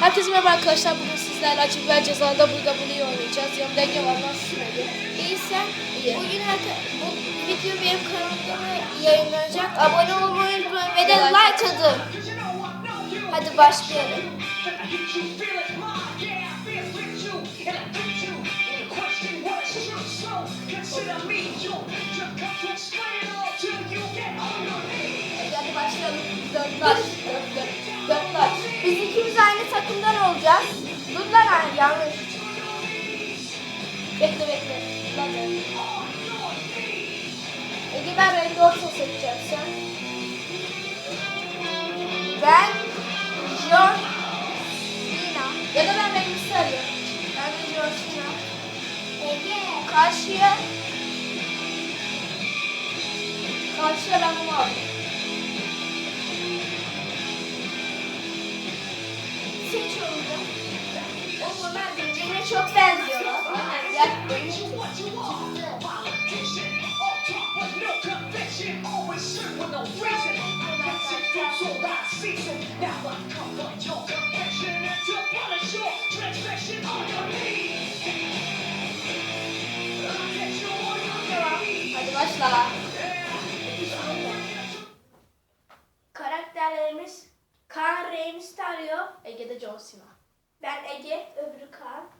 Herkese merhaba arkadaşlar. Bugün sizlerle acı biber cezada burada bunu oynayacağız. Yanımda Ege var. Nasılsın Ege? İyi sen? İyi. Bugün arka- bu video benim kanalımda yayınlanacak. Abone olmayı unutmayın ve de Like. atın. Hadi başlayalım. Hadi başlayalım. Dörtler. Dörtler. Dörtler. Biz ikimiz aynı takımdan olacağız. Dur lan yanlış. Bekle bekle. Lan. Ege ben rengi orta seçeceğim. Sen? Ben John Cena. Ya da ben rengi sarıyorum. Ben de John Cena. Ege. Karşıya Karşıya ben bunu aldım. Çok benziyorlar. Hadi başla. Karakterlerimiz Kaan Reis arıyor. Ege'de John Cena. Ben Ege, öbürü Kaan.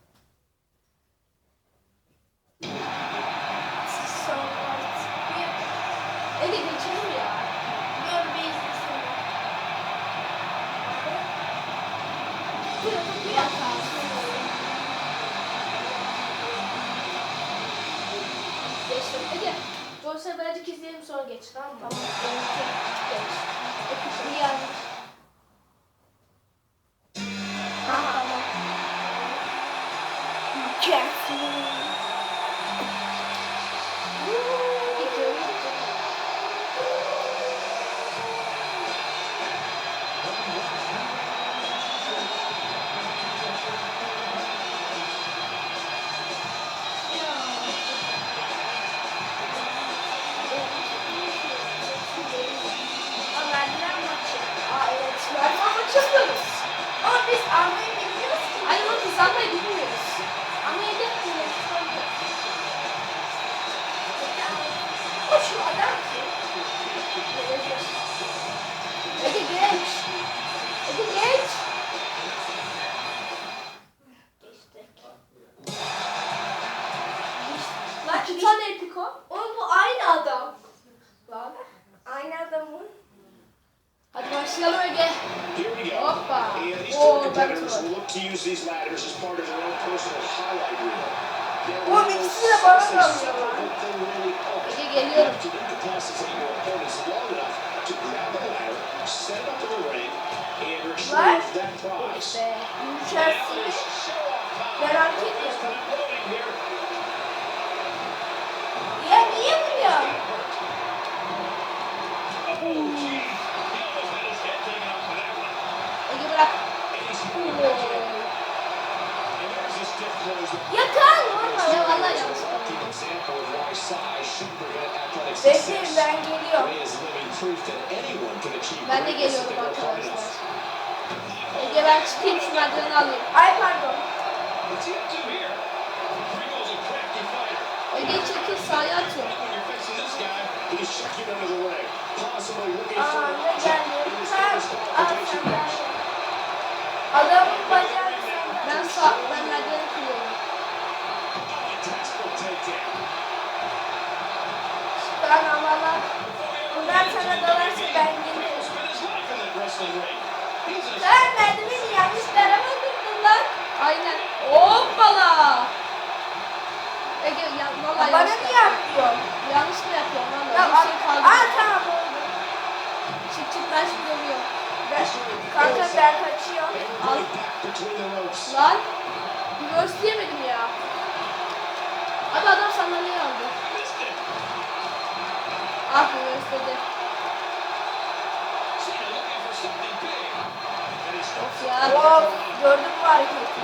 Sonra geç tamam mı? Tamam. Geç. Bir yanlış. Tamam. Mükemmel. Tane epiko. Oğlum bu aynı adam. Lan. Aynı adamın. Hadi başlayalım Ege. Hoppa. Reel. They're Oğlum ikisi de bana simple, lan. Ege geliyorum. have to incapacitate your opponents Ege bırak. Ya kan vurma. Ya vallahi yanlış. Bekleyin ben geliyorum. Ben de geliyorum arkadaşlar. Ege ben çıkayım şu merdiveni alayım. Ay pardon. Ege çekil sahaya atıyor. Aa ne geldi? Ha, al sen ben. Adamın bacağını Ben sağ, ben merdiveni kırıyorum. Ben havalar. Bunlar sana dalarsa ben gelirim. Sen merdiveni yanlış tarafa tuttun lan. Aynen. Hoppala. Ege ya, vallahi Bana yanlış niye yapıyorum. yapıyorsun? Yanlış mı yapıyorum Ya, vallahi? Bir şey kaldı. aa tamam oldu. Çık çık ben şimdi dövüyorum. Ben, kanka ben kaçıyorum. Lan. Reverse diyemedim ya. Abi adam sandalyeyi aldı. Ah reverse dedi. Of ya. Wow, gördün mü hareketi?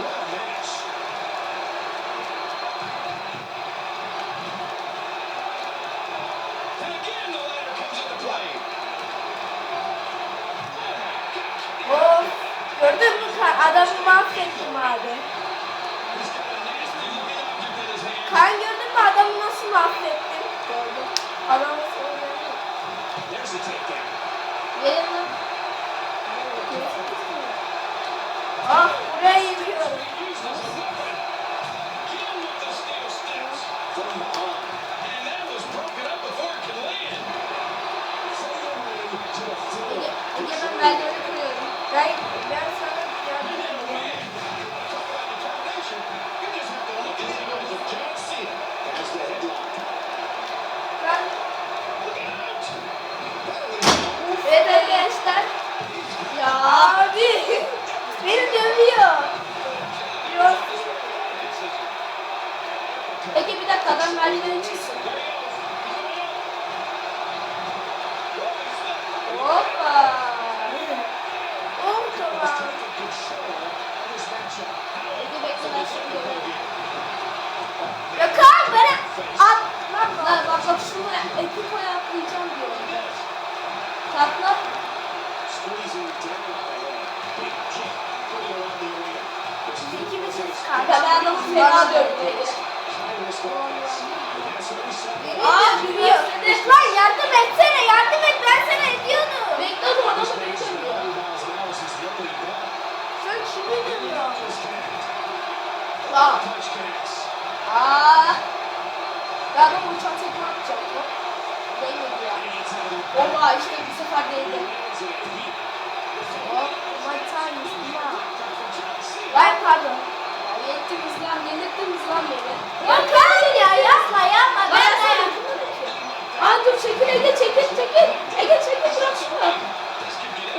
Adamı mahvettim abi. Kan gördün mü adamı nasıl mahvettim? Gördüm. Adamı Gelin lan. Ah buraya yürüyorum. adamı fena dövdük. Aa gülüyor. Lan yardım etsene yardım et ben sana ediyordum. Bekliyordum adamı beni dövüyor. Sen kimi dövüyorsun? Lan. çekil Ege çekil çekil. Ege çekil bırak şunu.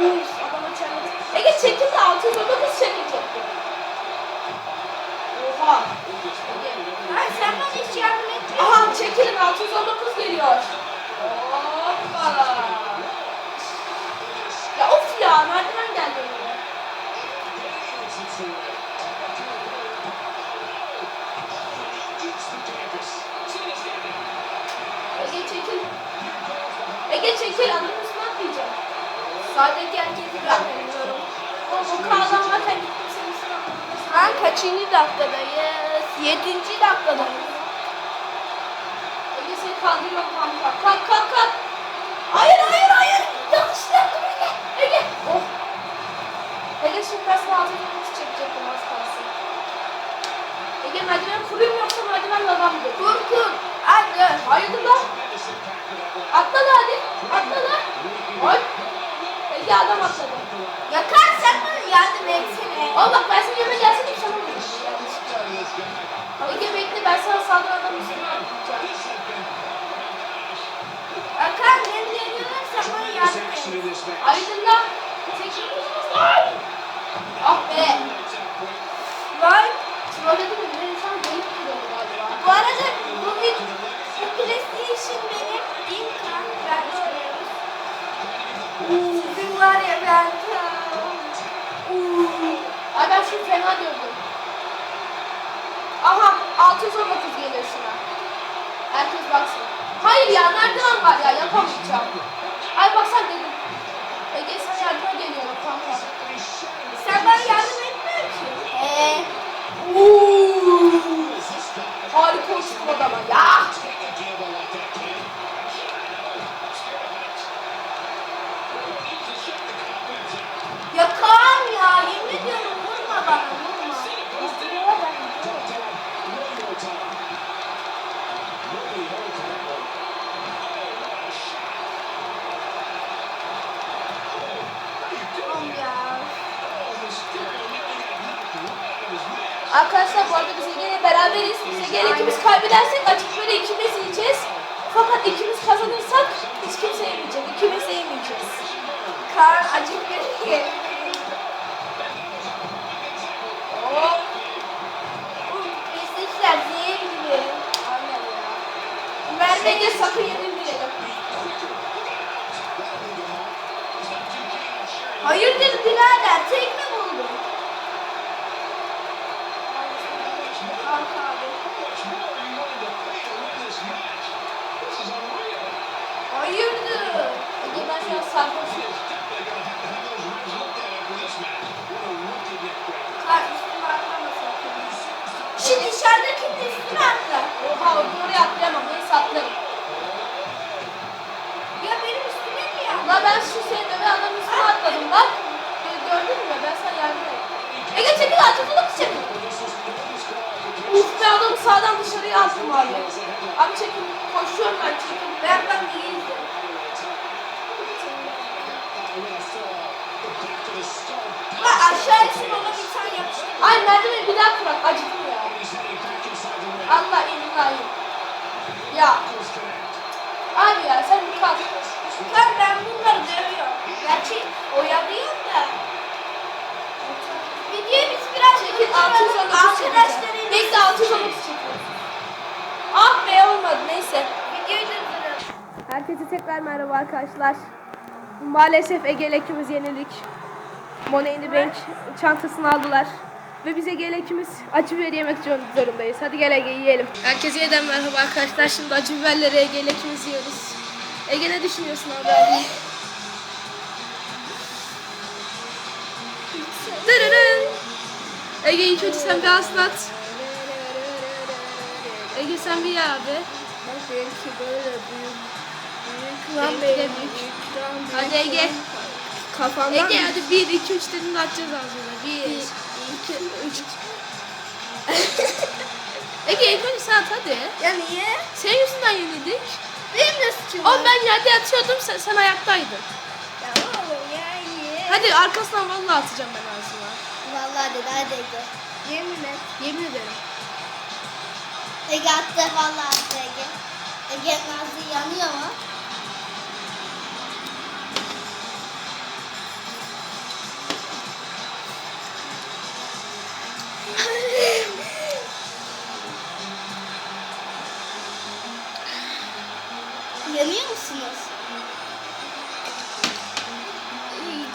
Uy adama çarptı. Ege çekil de 609 çekecekti. Oha. Hayır sen bana hiç yardım etmiyorsun. Aha çekilin 619 geliyor. Sağdaki erkeği ben bilmiyorum. O kazanma Ben kaçıncı dakikadayız? Yedinci dakikadayız. Ege seni şey kaldırma kanka. Kalk kalk kalk. Hayır hayır. Ay ben şimdi fena diyordum. Aha 619 geliyor şuna. Herkes baksın. Hayır ya nereden var ya yapamayacağım. Ay bak sen dedim. Ege sen yardıma geliyorum kanka. Sen bana yardım etmiyor ki. Eee. Uuu. Harika uçtum adama ya. Eğer ikimiz kaybedersek açık böyle ikimiz yiyeceğiz. Fakat ikimiz kazanırsak hiç kimse yemeyecek. İkimiz de yemeyeceğiz. Kaan acık bir ye. Bizdekiler zehir gibi. Merve de sakın yedirmeyelim. Hayırdır birader? Tekme Adamın Acıtılık çekin. Uf be adamı sağdan dışarıya attım abi. Abi çekin. Koşuyorum ben çekin. Ben ben izliyorum. Bak aşağı etsin ona bir tane yapıştır. Ay merdiveni bir daha kurak. Acıdım ya. Allah ilahi. Ya. Abi ya sen kalk. Lan ben bunları dövüyorum. Gerçi oyalıyorum da. Videoyu biz biraz Çekil 619 arkadaşlarıyla Bekle 619 çekiyoruz. Ah be olmadı neyse. videoyu durduruyorum. Herkese tekrar merhaba arkadaşlar. Maalesef Ege lekimiz yenilik. Money in the Bank çantasını aldılar. Ve bize gel ekimiz acı biber yemek zorundayız. Hadi gel Ege yiyelim. Herkese yeniden merhaba arkadaşlar. Şimdi acı biberleri Ege lekimiz yiyoruz. Ege ne düşünüyorsun abi? abi? Dırırın. Ege ilk önce sen bir aslat. Ege sen bir ye abi. Bak benimki böyle büyük. Büyük Lan Benimki de benim. büyük. Hadi Ege. Kafamdan Ege hadi 1 2 3 dediğinde atacağız ağzına. 1 2 3 Ege ilk önce sen at hadi. Ya niye? Senin yüzünden yenildik. Benim de suçum Oğlum ben yerde yatıyordum sen, sen ayaktaydın. Ya oğlum ya niye? Hadi arkasından vallahi atacağım ben ağzına. Hadi Ege. Yemin et. Yemin ederim. Ege attı vallahi attı Ege. Ege'nin ağzı yanıyor mu? Yanıyor musunuz?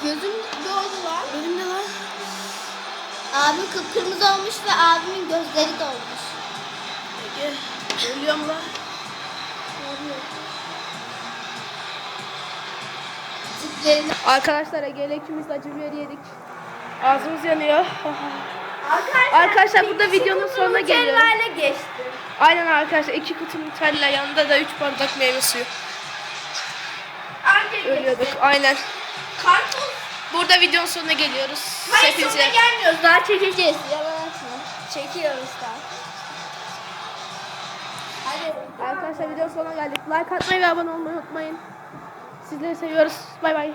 Gözüm doldu lan. Benim de lan. Abim kıpkırmızı olmuş ve abimin gözleri dolmuş. Ege. Ölüyorum lan. Tiplerini... Arkadaşlar Ege ile ikimiz acı biber yedik. Ağzımız yanıyor. Arkadaşlar, Arkadaşlar burada videonun sonuna geliyoruz. geçti. Aynen arkadaşlar iki kutu Nutella yanında da 3 bardak meyve suyu. Anca Ölüyorduk aynen. Karpuz. Burada videonun sonuna geliyoruz. Hayır Hepinize- sonuna gelmiyoruz. Daha çekeceğiz. Yalan atma. Çekiyoruz daha. Hadi. Arkadaşlar videonun sonuna geldik. Like atmayı ve abone olmayı unutmayın. Sizleri seviyoruz. Bay bay.